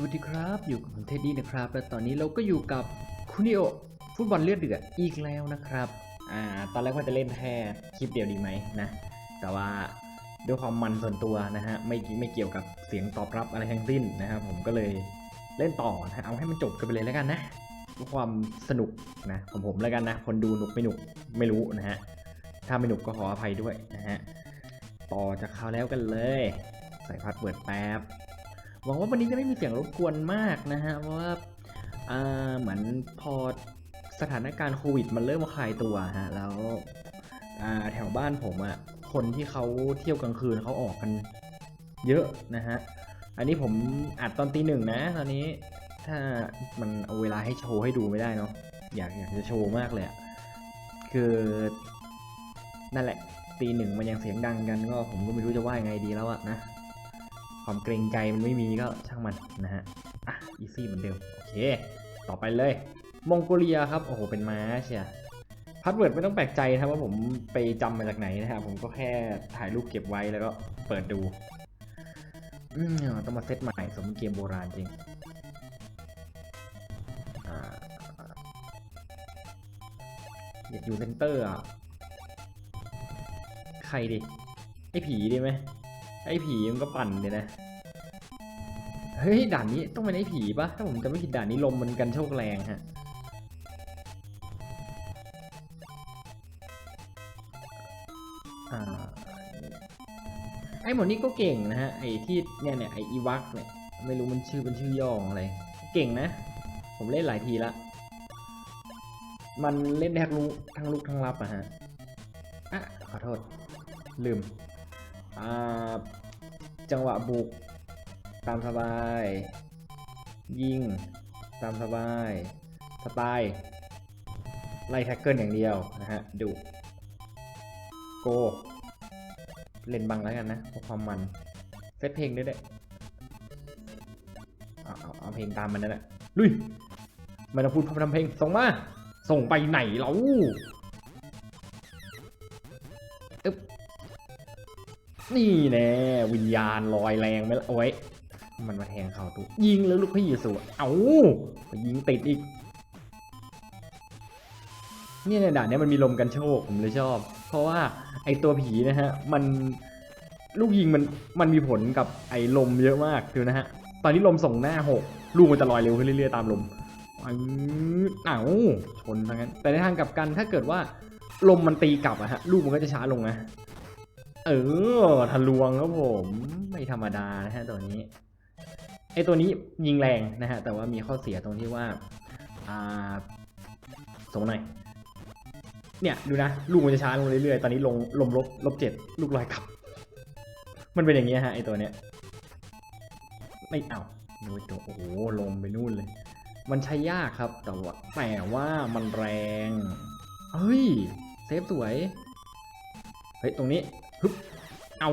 สวัสดีครับ อยู่กับผมเท็ดดี้นะครับ และตอนนี้เราก็อยู่กับคุนิโอฟุตบอลเลือดเดือดอีกแล้วนะครับ อ่า ตอนแรกว่าจะเล่นแค่คลิปเดียวดีไหมนะ แต่ว่าด้วยความมันส่วนตัวนะฮะ ไม่ไม่เกี่ยวกับเสียงตอบรับอะไรทั้งสิ้นนะครับผมก็เลยเล่นต่อนะเอาให้มันจบกันไปเลยแล้วกันนะเพื่อความสนุกนะของผมแล้วกันนะ คนดูหนุกไม่หนุกไม่รู้นะฮะ ถ้าไม่หนุกก็ขออภัยด้วยนะฮะ ต่อจากคราวแล้วกันเลย ใส่พัดเวิร์ดแป๊บ หวังว่าวันนี้จะไม่มีเสียงรบกวนมากนะฮะ เพราะว่าเหมือนพอสถานการณ์โควิดมันเริ่มคลายตัวฮะ แล้วแถวบ้านผมอะ่ะคนที่เขาเที่ยวกลางคืนเขาออกกันเยอะนะฮะ อันนี้ผมอัดตอนตีหนึ่งนะ ตอนนี้ถ้ามันเอาเวลาให้โชว์ให้ดูไม่ได้เนาะ อยากอยากจะโชว์มากเลยอะคือนั่นแหละตีหนึ่งมันยังเสียงดังกันก็ผมก็ไม่รู้จะว่ายังไงดีแล้วอะนะ ความเกรงใจมันไม่มีก็ช่างมันนะฮะ อะ อีซี่เหมือนเดิม โอเค ต่อไปเลย มองโกเลียครับ โอ้โห เป็นม้าเชียพาสเวิร์ดไม่ต้องแปลกใจนะครับว่าผมไปจำมาจากไหนนะครับ ผมก็แค่ถ่ายรูปเก็บไว้แล้วก็เปิดดูอืมต้องมาเซตใหม่สมเกมโบราณจริงอ่าอยากอยู่เซนเตอร์อะ ใครดิ ไอ้ผีดีไหมไอ้ผีมันก็ปั่นเลยนะ เฮ้ยด่านนี้ต้องเป็นไอ้ผีปะถ้าผมจะไม่ผิดด่านนี้ลมมันกันโชคแรงฮะไอ้หมอนี่ก็เก่งนะฮะไอ้ที่เนี่ยเนี่ยไอ้อีวักเนี่ยไม่รู้มันชื่อเป็นชื่อย่อของอะไรเก่งนะ ผมเล่นหลายทีละมันเล่นได้ทั้งลุกทั้งลุกทั้งรับอะฮะอะขอโทษลืมอ่าจังหวะบุก ตามสบาย ยิง ตามสบาย สไตล์ไล่แท็กเกิลอย่างเดียวนะฮะดุโก เล่นบังแล้วกันนะเพื่อความมันเซตเพลงด้วยเด้เอาเอาเอาเพลงตามมันนั่นแหละลุยมันต้องพูดพร่ำทำเพลงส่งมา ส่งไปไหนเราอึ๊บนี่แน่วิญญาณลอยแรงไหมล่ะโอ้ย มันมาแทงเขาตุยิงแล้วลูกพี่สวยเอ้าไปยิงติดอีกเนี่ยในด่านเนี้ยมันมีลมกันโชคผมเลยชอบ เพราะว่าไอตัวผีนะฮะ มันลูกยิงมันมันมีผลกับไอลมเยอะมากดูนะฮะ ตอนนี้ลมส่งหน้าหกลูกมันจะลอยเร็วขึ้นเรื่อยๆตามลมอื้เอ้าชนทั้งนั้น แต่ในทางกลับกันถ้าเกิดว่าลมมันตีกลับอะฮะลูกมันก็จะช้าลงนะเออทะลวงครับผม ไม่ธรรมดานะฮะตัวนี้ ไอตัวนี้ยิงแรงนะฮะแต่ว่ามีข้อเสียตรงที่ว่าอ่าส่งหน่อยเนี่ยดูนะลูกมันจะช้าลงเรื่อยๆตอนนี้ลงลมลบลบเจ็ดลูกลอยกลับ มันเป็นอย่างเงี้ยฮะไอตัวเนี้ยไม่เอาดูตัวโอ้โหลมไปนู่นเลย มันใช้ยากครับแต่ว่าแต่ว่ามันแรงเฮ้ยเซฟสวยเฮ้ยตรงนี้ฮึบเอา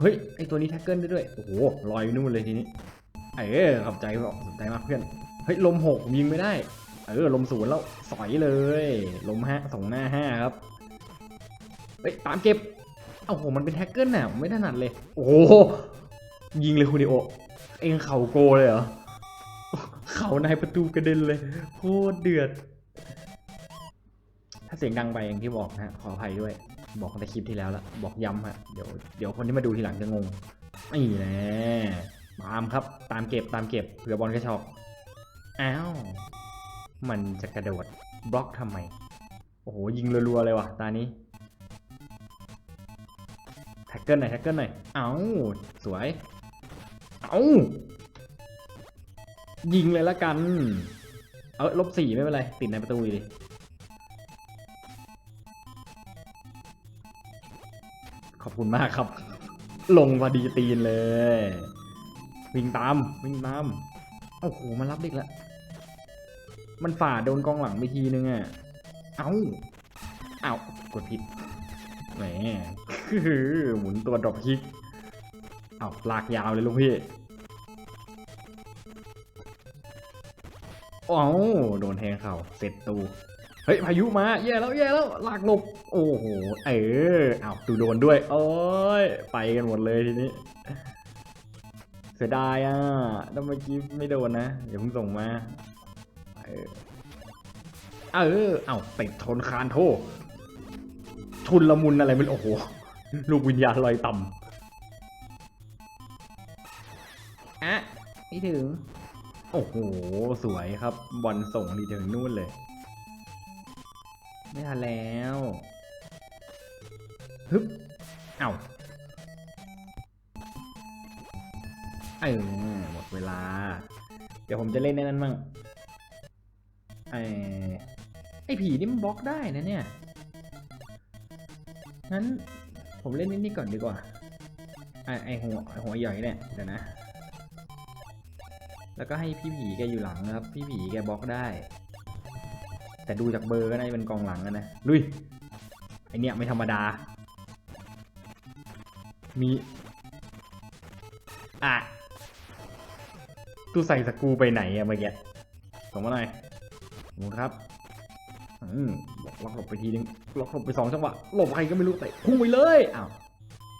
เฮ้ยไอตัวนี้แท็กเกิลได้ด้วยโอ้โหลอยไปนู่นเลยทีนี้ เออขอบใจบอกสนใจมากเพื่อน เฮ้ยลมหกผมยิงไม่ได้ เออลมศูนย์แล้วสอยเลย ลมห้าส่งหน้าห้าครับ เฮ้ยตามเก็บ เอ้าโหมันเป็นแท็กเกิลน่ะไม่ถนัดเลย โอ้ยิงเลยคุณดิโอ เองเข่าโกเลยเหรอ เข่านายประตูกระเด็นเลยโคตรเดือด ถ้าเสียงดังไปอย่างที่บอกนะขออภัยด้วย บอกในคลิปที่แล้วละบอกย้ำฮะเดี๋ยวเดี๋ยวคนที่มาดูทีหลังจะงงนี่แน่ ตามครับ ตามเก็บตามเก็บเผื่อบอลกระชอกอ้าวมันจะกระโดดบล็อกทำไม โอ้โห ยิงรัวๆเลยว่ะ ตานี้แท็กเกิลหน่อยแท็กเกิลหน่อย เอ้าสวย เอ้ายิงเลยละกัน เออลบสี่ไม่เป็นไร ติดในประตูอยู่ดิขอบคุณมากครับ ลงพอดีตีนเลย วิ่งตามวิ่งตามโอ้โหมันรับเด็กแล้วมันฝ่าโดนกองหลังไปทีนึงอะ เอ้า เอ้ากดผิด แหมหมุนตัวดรอปคิก เอาลากยาวเลยลูกพี่โอ้โดนแทงเข่าเสร็จตู เฮ้ยพายุมา แย่แล้วแย่แล้ว ลากหลบ โอ้โห เออ เอาตูโดนด้วย โอ้ย ไปกันหมดเลยทีนี้ เสียดายอะแล้วเมื่อกี้ไม่โดนนะอย่าเพิ่งส่งมา เออ เออ เอาติดชนคานโทชุนละมุนอะไรมันโอ้โห ลูกวิญญาณลอยต่ำอะไม่ถึง โอ้โห สวยครับ บอลส่งดีถึงนู่นเลย ไม่ทันแล้ว ฮึบ เอ้า เออหมดเวลา เดี๋ยวผมจะเล่นในนั้นมั่งไอไอผีนี่มันบล็อกได้นะเนี่ย งั้นผมเล่นนี่นี่ก่อนดีกว่า ไอไอหัวไอหัวใหญ่เนี่ยเดี๋ยวนะ แล้วก็ให้พี่ผีแกอยู่หลังนะครับ พี่ผีแกบล็อกได้ แต่ดูจากเบอร์ก็น่าจะเป็นกองหลังอะนะ ลุย ไอเนี่ยไม่ธรรมดา มี อะ ตู้ใส่สกูไปไหนอะเมื่อกี้ส่งมาหน่อยขอบครับอืมบอกล็อกหลบไปทีนึงล็อกหลบไปสองจังหวะหลบใครก็ไม่รู้เตะพุ่งไปเลยอ้าว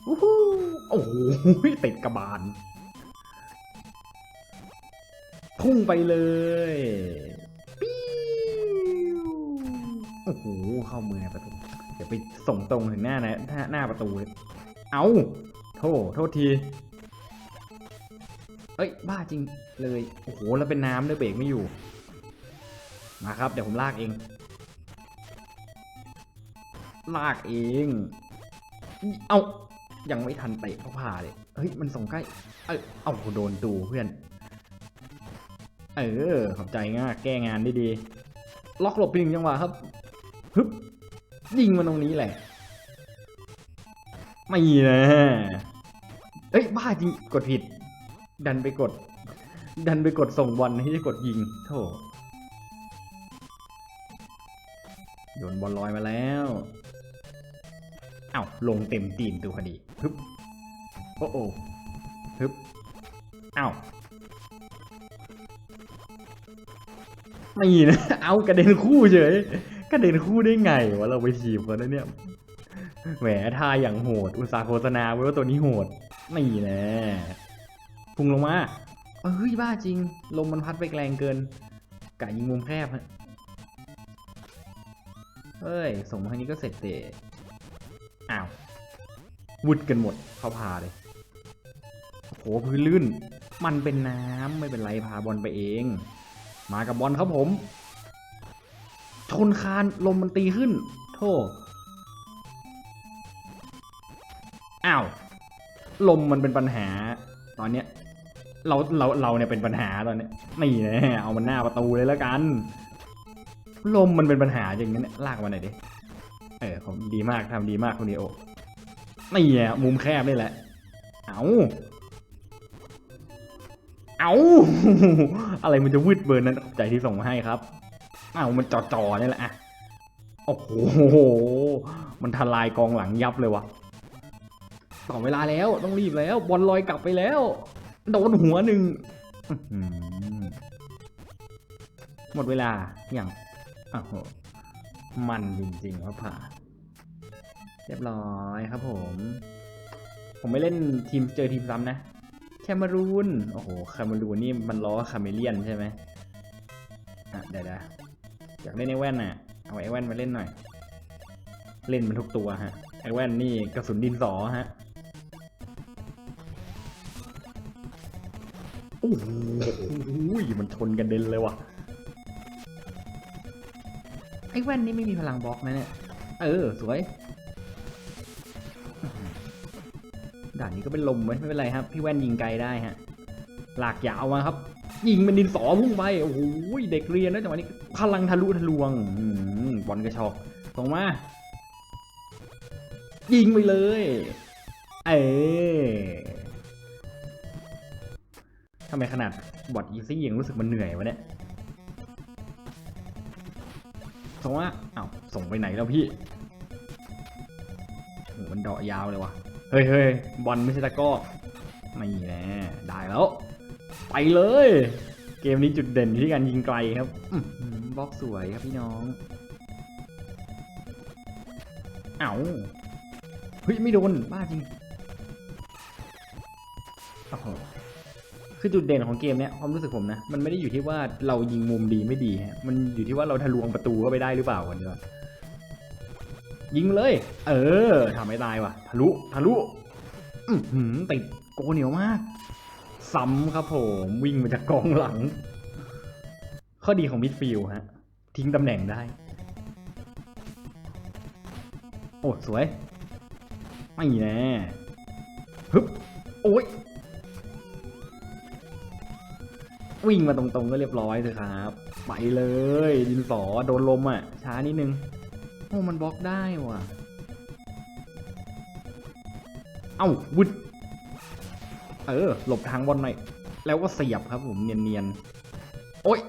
อู้หูโอ้โหติดกระบาลพุ่งไปเลยปิ้วโอ้โหเข้ามือประตูเดี๋ยวไปส่งตรงถึงหน้านะหน้าหน้าประตูเลยเอาโทษโทษที เอ้ยบ้าจริงเลย โอ้โหแล้วเป็นน้ำด้วยเบรกไม่อยู่ มาครับเดี๋ยวผมลากเอง ลากเอง เอายังไม่ทันเตะเขาผ่าเลยเฮ้ยมันส่งใกล้ เอ้ยเอาโดนตูเพื่อน เออขอบใจง่าแก้งานได้ดีล็อกหลบไปหนึ่งจังหวะครับฮึบยิงมันตรงนี้แหละไม่นะเอ้ยบ้าจริงกดผิด ดันไปกด ดันไปกดส่งบอลที่จะกดยิงโถโยนบอลลอยมาแล้วเอ้าลงเต็มตีนตัวพอดีฮึบโอ้โอ้ฮึบเอ้าไม่นะ เอากระเด็นคู่เฉยกระเด็นคู่ได้ไงวะเราไปทีมกันนะเนี่ย แหมท่าอย่างโหด อุตสาห์โฆษณาไว้ว่าตัวนี้โหด ไม่นะ พุ่งลงมาเอ้ยบ้าจริง ลมมันพัดไปแรงเกินกะยิงมุมแคบฮะเฮ้ย ส่งมาทางนี้ก็เสร็จเตะอ้าว วุดกันหมด เข้าพาเลยโอ้โหพื้นลื่น มันเป็นน้ำไม่เป็นไรพาบอลไปเอง มากับบอลครับผม ชนคานลมมันตีขึ้น โทษอ้าว ลมมันเป็นปัญหา ตอนเนี้ย เราเราเราเนี่ยเป็นปัญหาตอนนี้นี่นะเอามันหน้าประตูเลยแล้วกัน ลมมันเป็นปัญหาอย่างนี้เนี่ยลากมาหน่อยดิเออผมดีมากทำดีมากคุณนีโอนี่อะมุมแคบนี่แหละ เอาเอาอะไรมันจะวืดเบิร์นนั้นขอบใจที่ส่งมาให้ครับเอามันจอจอๆนี่แหละอะโอ้โหมันทลายกองหลังยับเลยวะต่อเวลาแล้วต้องรีบแล้ว บอลลอยกลับไปแล้ว โดนหัวหนึ่งหมดเวลาอย่างอ้โหมันจริงๆครับผ่า เรียบร้อยครับผม ผมไม่เล่นทีมเจอทีมซ้ำนะ แคมารูน โอ้โหแคมารูนนี่มันล้อคาเมเลียนใช่ไหมอะเดี๋ยวนะอยากเล่นไอแว่นน่ะ เอาไอแว่นมาเล่นหน่อย เล่นมันทุกตัวฮะ ไอแว่นนี่กระสุนดินสอฮะ โอ้โหมันชนกันเด็นเลยว่ะ ไอ้แว่นนี่ไม่มีพลังบล็อกนะเนี่ย เออ สวย ด่านนี้ก็เป็นลมไว้ยไม่เป็นไรครับ พี่แว่นยิงไกลได้ฮะ หลากยาวมาครับ ยิงเป็นดินสอพุ่งไป โอ้โห เด็กเรียนนะจังหวะนี้ พลังทะลุทะลวงอืมบอลกระชอกส่งมา ยิงไปเลย เออ ทำไมขนาดบอทอีซี่ยังรู้สึกมันเหนื่อยวะเนี่ยสงว่าอ้าวส่งไปไหนแล้วพี่โหมันเดาะยาวเลยวะเฮ้ยเฮ้ยบอลไม่ใช่ตะก้อไม่แน่ได้แล้ว ไปเลย เกมนี้จุดเด่นที่การยิงไกลครับบล็อกสวยครับพี่น้อง เอ้าเฮ้ยไม่โดนบ้าจริงโอ้โห คือจุดเด่นของเกมเนี้ยความรู้สึกผมนะมันไม่ได้อยู่ที่ว่าเรายิงมุมดีไม่ดีฮะมันอยู่ที่ว่าเราทะลวงประตูเข้าไปได้หรือเปล่ากันเดียวายิงเลย เออทำไม่ตายว่ะทะลุทะลุอือหือติดโกเหนียวมาก ซ้ำครับผมวิ่งมาจากกองหลัง ข้อดีของมิดฟิลฮะ ทิ้งตำแหน่งได้ โอ้ สวย ไม่แน่ฮึบโอ้ย วิ่งมาตรงๆก็เรียบร้อยเลยครับ ไปเลยดินสอโดนลมอะ ช้านิดนึง โอ้มันบล็อกได้ว่ะ เอ้าวุดเออ หลบทางบอลหน่อย แล้วก็เสียบครับผมเนียนๆ โอ้ย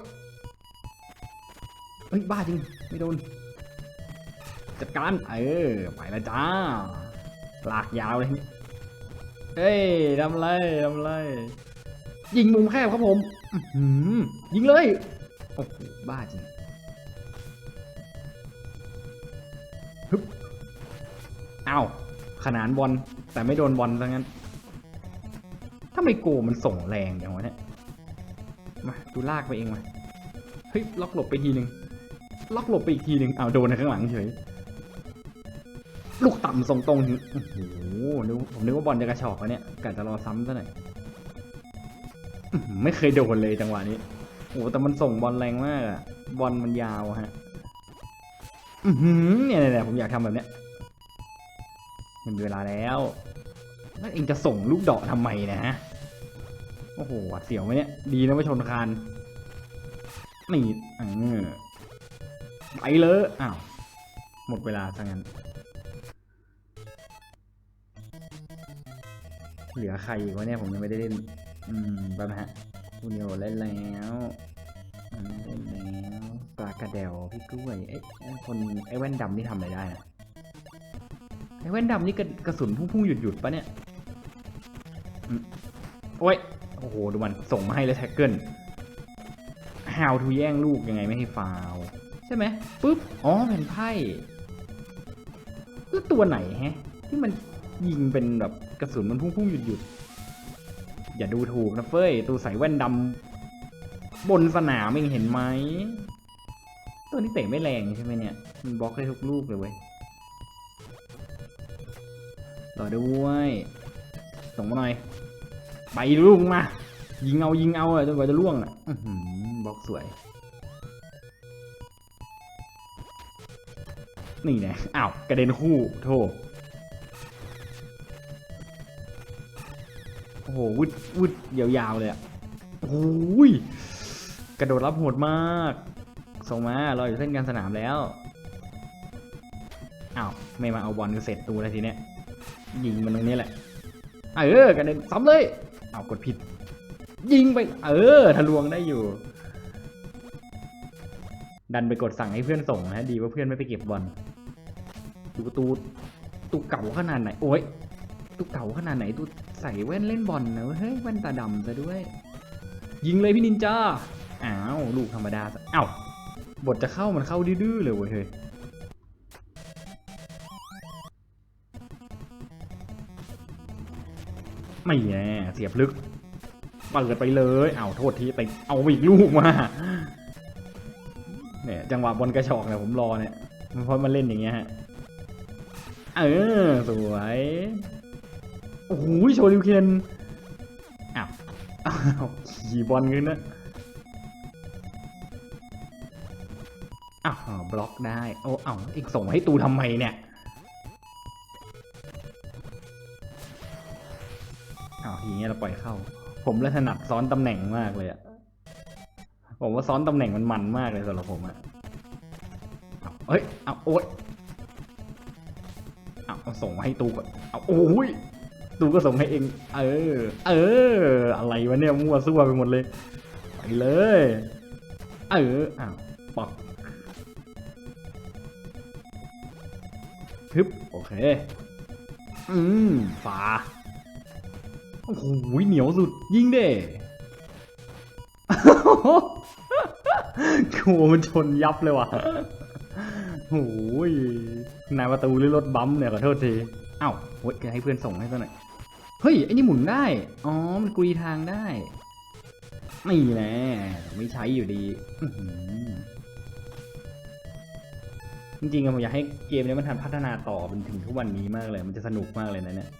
เฮ้ยบ้าจริง ไม่โดน จัดการ เออ ไปแล้วจ้า ลากยาวเลยเฮ้ยทำไรทำไรยิงมุมแคบครับผม ยิงเลย โอ้โห บ้าจริงฮึบอ้าว ขนานบอล แต่ไม่โดนบอลซะงั้น ถ้าไม่โกมันส่งแรงอย่างวะเนี่ย มาดูลากไปเองมาเฮ้ย ล็อกหลบไปทีหนึ่งล็อกหลบไปอีกทีหนึ่งอ้าโดนในข้างหลังเฉย ลูกต่ำส่งตรงถึงโอ้โหนึกผมนึกว่าบอลจะกระชอกวะเนี่ยกะจะรอซ้ำซะหน่อย ไม่เคยโดนเลยจังหวะนี้ โอ้แต่มันส่งบอลแรงมากอะบอลมันยาวฮะอือหือเนี่ยเนี่ยผมอยากทำแบบเนี้ย มันเวลาแล้วแล้วเองจะส่งลูกเดาะทำไมนะฮะ โอ้โหเสียวไหมเนี่ย ดีนะไม่ชนคานนี่เออไปเลยอ้าว หมดเวลาซะงั้น เหลือใครอีกวะเนี่ยผมยังไม่ได้เล่น อืมแป๊บนะฮะคูเนียวเล่นแล้วเล่นแล้วปลากระเดวพี่กล้วยเอ๊ะคนไอ้แว่นดำนี่ทำอะไรได้นะไอ้แว่นดำนี่กระกระสุนพุ่งๆหยุดหยุดๆปะเนี่ยโอ้ยโอ้โหดูมันส่งมาให้เลยแท็กเกิล How to แย่งลูกยังไงไม่ให้ฟาวใช่ไหมปุ๊บอ๋อเป็นไพ่แล้วตัวไหนฮะ ที่มันยิงเป็นแบบกระสุนมันพุ่งๆหยุดหยุดๆ อย่าดูถูกนะเฟ้ย ตัวใส่แว่นดำบนสนามเองเห็นไหม ตัวนี้เตะไม่แรงใช่ไหมเนี่ย มันบล็อกได้ทุกลูกเลยเว้ยรอด้วย ส่งมาหน่อย ไปลูกมา ยิงเอายิงเอาอะจนกว่าจะล่วงอะอื้อหือบล็อกสวย นี่นะอ้าว กระเด็นคู่โทษ อ้โหวุดวุดยาวๆเลยอะโอ้ยกระโดดรับโหดมาก ส่งมาเราอยู่เส้นการสนามแล้วอ้าวไม่มาเอาบอลก็เสร็จตูแล้วทีเนี้ยยิงมันตรงนี้แหละเออกระเด็นซ้ำเลยเอากดผิด ยิงไป เออทะลวงได้อยู่ ดันไปกดสั่งให้เพื่อนส่งนะดีว่าเพื่อนไม่ไปเก็บบอลดูประตูตูเก่าขนาดไหนโอ้ยตูเก่าขนาดไหนตู ใส่แว่นเล่นบอลนะเฮ้ยแว่นตาดำซะด้วย ยิงเลยพี่นินจาอ้าวลูกธรรมดาซะอ้าวบทจะเข้ามันเข้าดื้อๆเลยเว้ยเฮ้ยไม่แน่เสียบลึกเปิดไปเลยอ้าวโทษทีไปเอาอีกลูกมาเนี่ยจังหวะบอลกระชอกเนี่ยผมรอเนี่ยมันเพราะมันเล่นอย่างเงี้ยฮะเออสวย โอ้โหโชว์ลิวเคนอ้าวอ้าวขี่บอลขึ้นนะอ้าวบล็อกได้โอ้อ้าวอีกส่งมาให้ตูทำไมเนี่ยอ้าวทีเงี้ยเราปล่อยเข้า ผมเลยถนัดซ้อนตำแหน่งมากเลยอะผมว่าซ้อนตำแหน่งมันมันมากเลยสำหรับผมอะเอาเฮ้ย เอาโอ๊ยเอาเอาส่งมาให้ตูก่อน เอาโอ้ย ตูก็ส่งให้เอง เออ เออ อะไรวะเนี่ยมั่วซั่วไปหมดเลย ไปเลย เออ อ้าวปอกฮึบโอเค อืมฝาโอ้โหเหนียวสุด ยิงเด้โหมันชนยับเลยว่ะโอ้ยนายประตูหรือรถบัมป์เนี่ยขอโทษที เอ้าเฮ้ยจะให้เพื่อนส่งให้ซะหน่อย เฮ้ยไอ้นี่หมุนได้ อ๋อ มันกุยทางได้นี่แน่ไม่ใช้อยู่ดีจริงๆผมอยากให้เกมนี้มันทันพัฒนาต่อเป็นถึงทุกวันนี้มากเลย มันจะสนุกมากเลยนะเนี่ย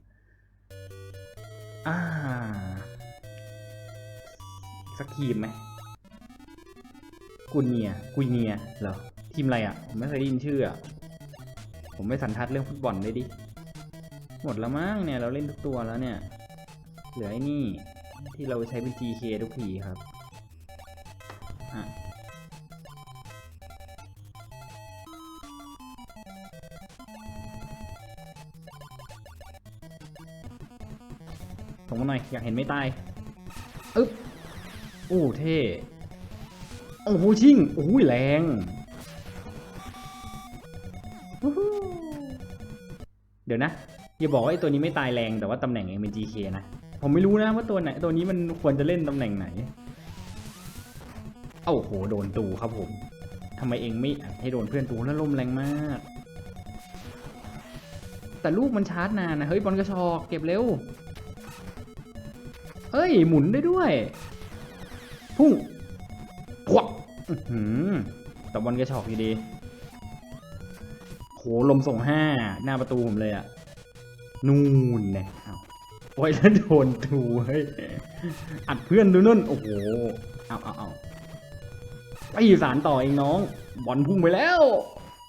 อ่าสักทีมไหมกุเนียกุเนียเหรอทีมอะไรอะ ผมไม่เคยได้ยินชื่ออะ ผมไม่สันทัดเรื่องฟุตบอลเลยดิ หมดแล้วมั้งเนี่ยเราเล่นทุกตัวแล้วเนี่ย เหลือไอ้นี่ที่เราใช้เป็น GK ทุกทีครับอะส่งมาหน่อย อยากเห็นไม่ตายอึ๊บโอ้เท่โอ้โหชิงโอ้ยแรงวู้ฮู้เดี๋ยวนะ อย่าบอกว่าไอ้ตัวนี้ไม่ตายแรงแต่ว่าตำแหน่งเองเป็น GK นะ ผมไม่รู้นะว่าตัวไหนตัวนี้มันควรจะเล่นตำแหน่งไหนโอ้โหโดนตูครับผมทำไมเองไม่ให้โดนเพื่อนตูแล้วลมแรงมาก แต่ลูกมันชาร์จนานนะเฮ้ยบอลกระชอกเก็บเร็วเฮ้ยหมุนได้ด้วย พุ่งพวกอื้อหือแต่บอลกระชอกอยู่ดีโหลมส่งห้าหน้าประตูผมเลยอะ นู่นเนี่ยเอาโอ้ยแล้วโดนตูเฮ้ยอัดเพื่อนดูนู่นโอ้โหเอาเอาเอาไปสารต่อเองน้อง บอลพุ่งไปแล้ว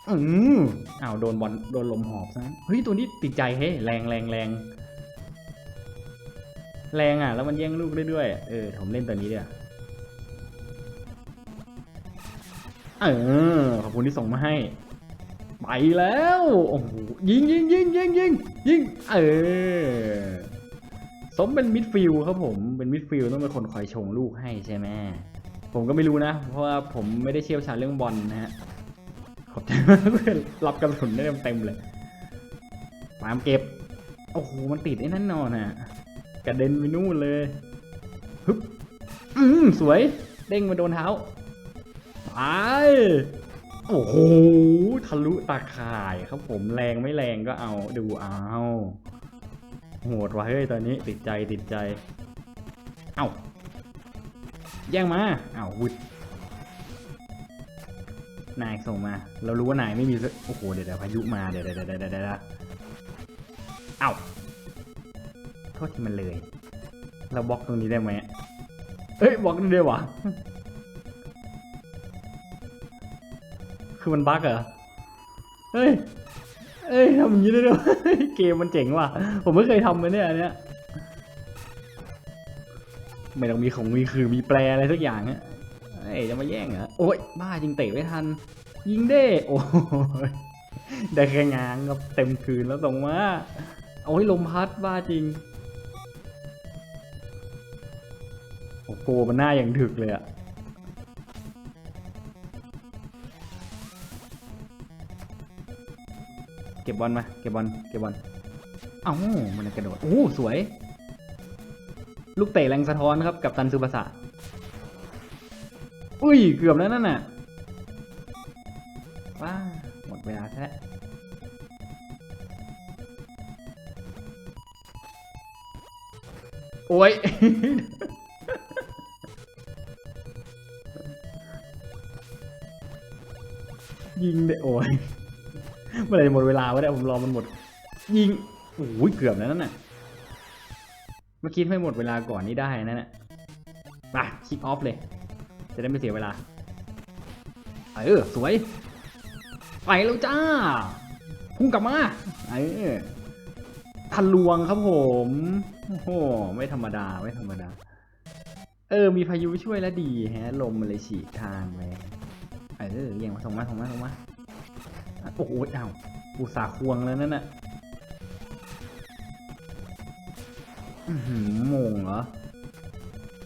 อืมอ้าวโดนบอลโดนลมหอบซะเฮ้ยตัวนี้ติดใจเฮ้ยแรงแรงแรงแรงอะ แล้วมันแย่งลูกได้ด้วยเออผมเล่นตัวนี้เดี๋ยวเออขอบคุณที่ส่งมาให้ ไปแล้วโอ้โหยิงยิงยิงยิงยิงยิงเออสมเป็นมิดฟิลครับผมเป็นมิดฟิลต้องเป็นคนคอยชงลูกให้ใช่ไหมผมก็ไม่รู้นะ เพราะว่าผมไม่ได้เชี่ยวชาญเรื่องบอลนะฮะขอบใจมากเพื่อนรับกระสุนได้เต็มเลยตามเก็บโอ้โหมันติดไอ้นั่นนอนอะกระเด็นไปนู่นเลยฮึบอืมสวย เด้งมาโดนเท้าไป โอ้โหทะลุตาข่ายครับผมแรงไม่แรงก็เอาดูเอาโหดว่ะเฮ้ยตอนนี้ติดใจติดใจ เอ้าแย่งมาเอ้าวุดนายส่งมา เรารู้ว่านายไม่มีโอ้โหเดี๋ยวเดี๋ยวพายุมาเดี๋ยวเดี๋ยวเดี๋ยวเดี๋ยวเดี๋ยวเอ้าโทษที่มันเลย เราบล็อกตรงนี้ได้ไหมเอ้ยบล็อกนี่ได้วะ คือมันบั๊กเหรอ เฮ้ยเอ้ยทำอย่างนี้ได้ด้วยเกมมันเจ๋งว่ะ ผมไม่เคยทำเลยเนี่ยอันเนี้ย ไม่ต้องมีของมีคือมีแปลอะไรสักอย่างเนี่ยเอ้ยจะมาแย่งเหรอ โอ้ยบ้าจริงเตะไม่ทัน ยิงเด้ โอ้ยได้แค่งางครับเต็มคืนแล้วส่งมาโอ้ยลมพัดบ้าจริง โอ้โหมันหน้าอย่างถึกเลยอะ เก็บบอลมา เก็บบอล เก็บบอล เอ้า มันกระโดด โอ้ สวย ลูกเตะแรงสะท้อนครับ กับตันซูบาสะอุ้ย เกือบแล้วนั่นน่ะ ว้า หมดเวลาแท้โอ้ย ยิงเด้โอ้ย เมื่อไหรหมดเวลาวะเนี่ยผมรอมันหมด ยิงโอ้ยเกือบแล้วนั่นน่ะเมื่อกี้ไม่หมดเวลาก่อนนี่ได้นั่นน่ะไปคิกออฟเลย จะได้ไม่เสียเวลาเออสวย ไปแล้วจ้า พุ่งกลับมาเออทันลวงครับผมโอ้โหไม่ธรรมดาไม่ธรรมดา เออ มีพายุช่วยแล้วดีแฮะ ลมมันเลยฉีกทางไปเออเรียงมาส่งมาส่งมาส่งมา โอ้โหอ้าวอุตสาห์ควงแล้วนั่นน่ะหือโมงเหรอ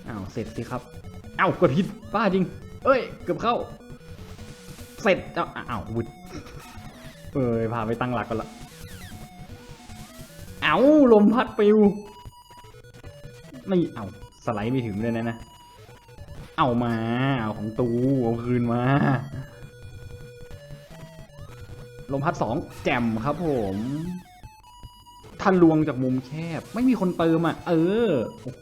อ้าว เสร็จสิครับ อ้าวกดผิดป้าจริง เอ้ย เกือบเข้า เสร็จเอ้าอ้าววุดเอ้ย พาไปตั้งหลักก่อนละเอ้าลมพัดปิวไม่เอ้าสไลด์ไม่ถึงเลยนะนะ เอามา เอาของตู เอาคืนมา ลมพัดสองแจ่มครับผมทันลวงจากมุมแคบ ไม่มีคนเติมอะ เออ โอ้โห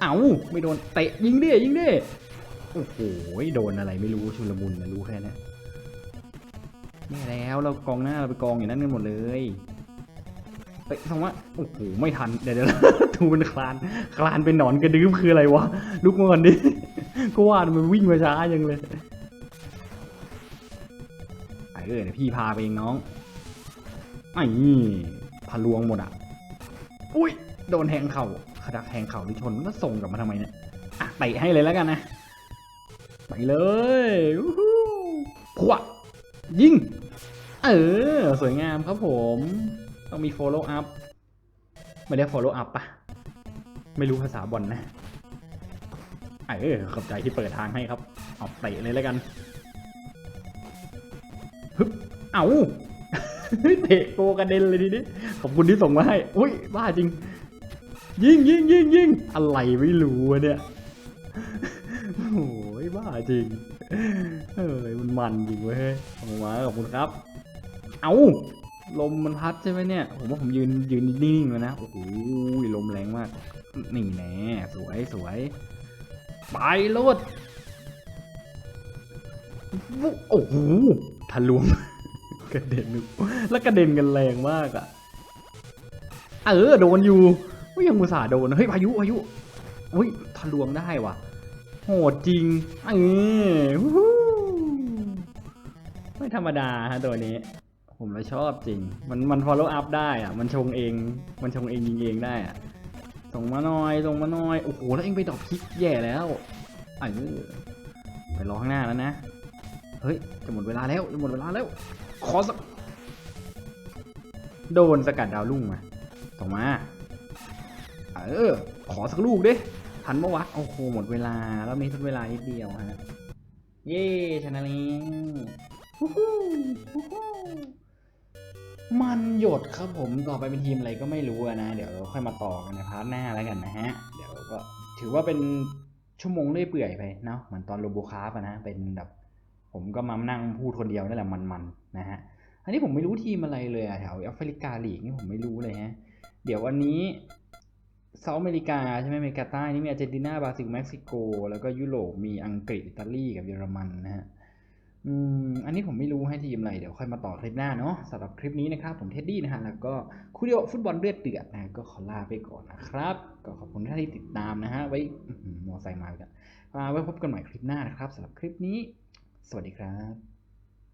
เอาไม่โดน เตะยิงดิยิงดิโอ้โห โดนอะไรไม่รู้ชุลมุนนะรู้แค่นี้นี่แล้วเรากองหน้าเราไปกองอย่างนั้นกันหมดเลยเตะทงว่าโอ้โห ไม่ทัน เดี๋ยวเดี๋ยวทูมันคลาน คลานเป็นหนอนกระดื้มคืออะไรวะ ลุกมาก่อนดิ ก็ว่ามันวิ่งมาช้ายังเลย ไอ้เอ้ยเดี๋ยวพี่พาไปเองน้องไอ้นี่พะลวงหมดอะ อุ้ยโดนแทงเข่าขดักแทงเข่าที่ชนแล้วส่งกลับมาทำไมเนี่ยอะเตะให้เลยแล้วกันนะไปเลยพวกยิง เออ สวยงามครับผม ต้องมี follow up ไม่ได้ follow up ปะไม่รู้ภาษาบอลนะ เออขอบใจที่เปิดทางให้ครับเอาเตะเลยแล้วกัน ฮึบเอาเตะโกกระเด็นเลยทีนี้ขอบคุณที่ส่งมาให้ อุ้ยบ้าจริง ยิงยิงยิงยิงอะไรไม่รู้อะเนี่ยโอ้ยบ้าจริง เอ้ยมันมันจริงเว้ยขอบคุณมากขอบคุณครับ เอาลมมันพัดใช่ไหมเนี่ย ผมว่าผมยืนยืนนิ่งๆเลยนะ โอ้โหลมแรงมาก นี่แน่สวยสวย ไปโลดโอ้โห ทะลวงกระเด็นแล้วกระเด็นกันแรงมากอะเออโดนอยู่ว่ายังอุตส่าห์โดนเฮ้ยพายุพายุอุ้ยทะลวงได้ว่ะโหดจริงเออฮู้ไม่ธรรมดาฮะตัวนี้ ผมเลยชอบจริง มันมัน follow up ได้อะ มันชงเอง มันชงเองยิงเองได้อะส่งมาหน่อยส่งมาหน่อย โอ้โห แล้วเองไปดอกพลิกแย่แล้วเออไปรอข้างหน้าแล้วนะ เฮ้ย จะหมดเวลาแล้ว จะหมดเวลาแล้ว ขอสัก โดนสกัดดาวรุ่งมาส่งมา เออ ขอสักลูกดิทันปะวะ โอ้โห หมดเวลา แล้วมีทดเวลานิดเดียวฮะ เย้ชนะแล้วฮู้ฮู้มันหยดครับผม ต่อไปเป็นทีมอะไรก็ไม่รู้นะ เดี๋ยวค่อยมาต่อกันในพาร์ทหน้าแล้วกันนะฮะ เดี๋ยวก็ถือว่าเป็นชั่วโมงเรื่อยเปื่อยไปเนาะ เหมือนตอนโลโบคาร์ฟนะ เป็นแบบ ผมก็มานั่งพูดคนเดียวนั่นแหละมันๆนะฮะอันนี้ผมไม่รู้ทีมอะไรเลยอะแถวแอฟริกาลีกนี่ผมไม่รู้เลยฮะเดี๋ยววันนี้เซาท์อเมริกาใช่ไหมอเมริกาใต้นี่มีอาร์เจนตินาบราซิลเม็กซิโก แล้วก็ยุโรปมีอังกฤษอิตาลีกับเยอรมันนะฮะอืมอันนี้ผมไม่รู้ให้ทีมอะไรเดี๋ยวค่อยมาต่อคลิปหน้าเนาะสำหรับคลิปนี้นะครับผมเท็ดดี้นะฮะแล้วก็คุเดียวฟุตบอลเลือดเดือดนะฮะก็ขอลาไปก่อนนะครับ ก็ขอบคุณท่านที่ติดตามนะฮะไว้มอไซค์มาอีกแล้วมาไว้พบกันใหม่คลิปหน้านะครับสำหรับคลิปนี้ สวัสดีครับ